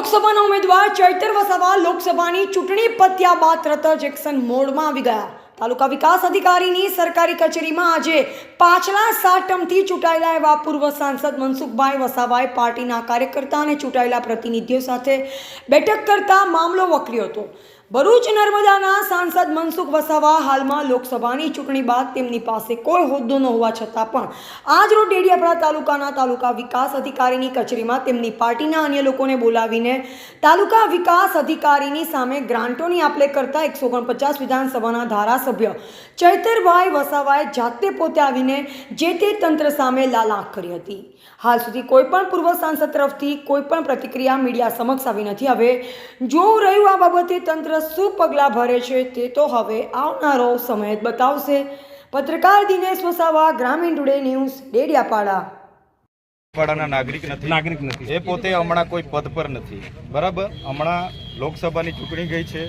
લોકસભાના ઉમેદવાર ચૈતર વસાવા લોકસભાની ચૂંટણી પત્યા બાદ તરત જ એક્શન મોડમાં આવી ગયા. તાલુકા વિકાસ અધિકારીની સરકારી કચેરીમાં આજે પાછલા સાત ટર્મથી ચૂંટાયેલા એવા પૂર્વ સાંસદ મનસુખભાઈ વસાવાએ પાર્ટીના કાર્યકર્તા અને ચૂંટાયેલા પ્રતિનિધિઓ સાથે બેઠક કરતા મામલો વકર્યો હતો. ભરૂચ નર્મદાના સાંસદ મનસુખ વસાવા હાલમાં લોકસભાની ચૂંટણી બાદ તેમની પાસે કોઈ હોદ્દો ન હોવા છતાં પણ આજ રોજ ડેડિયાપાડા તાલુકાના તાલુકા વિકાસ અધિકારીની કચેરીમાં તેમની પાર્ટીના અન્ય લોકોને બોલાવીને તાલુકા વિકાસ અધિકારીની સામે ગ્રાન્ટોની આપલે કરતા એકસો ઓગણપચાસ વિધાનસભાના ધારાસભ્ય ચૈતરભાઈ વસાવાએ જાતે પોતે આવીને જે તે તંત્ર સામે લાલાખ કરી હતી. હાલ સુધી કોઈપણ પૂર્વ સાંસદ તરફથી કોઈપણ પ્રતિક્રિયા મીડિયા સમક્ષ આવી નથી. હવે જોવું રહ્યું આ બાબતે તંત્ર શું પગલાં ભરે છે તે તો હવે આવનારો સમય જ બતાવશે. પત્રકાર દિનેશ વસાવા ગ્રામીણ ટુડે ન્યૂઝ ડેડિયાપાડા. પાડાના નાગરિક નથી. નાગરિક નથી. એ પોતે હમણાં કોઈ પદ પર નથી. બરાબર? હમણાં લોકસભાની ચૂંટણી ગઈ છે.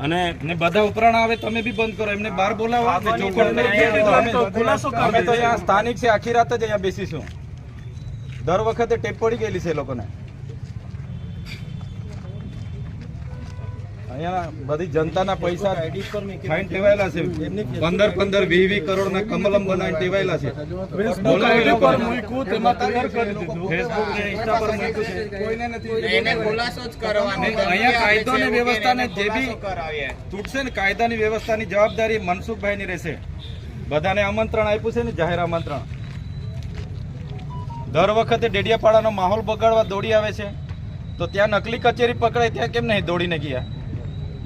અને ને બધા ઉપરાણ આવે તમે બી બંધ કરો. એમને બહાર બોલાવો. અમે- તો અહીંયા સ્થાનિક છે આખી રાત જ અહીંયા બેસીશું. દર વખતે ટેપ પડી ગયેલી છે એ લોકોને. અહીંયા બધી જનતાના પૈસા ફાઇન ટેવાયેલા છે. પંદર પંદર વીસ વીસ કરોડના કમલમ બનાવીને ટેવાયેલા છે. બોલાવો એ લોકોને. ફેસબુક ને ઇન્સ્ટા પર મૂક્યું છે. એને ખુલાસો જ કરવાનો ને અહીંયા કાયદો અને વ્યવસ્થાને જે બી તૂટશે ને કાયદાની વ્યવસ્થાની જવાબદારી મનસુખભાઈ ની રહેશે. બધાને આમંત્રણ આપ્યું છે ને જાહેર આમંત્રણ. દર વખતે ડેડિયાપાડાનો માહોલ બગાડવા દોડી આવે છે. તો ત્યાં નકલી કચેરી પકડાય ત્યાં કેમ નહીં દોડીને ગયા?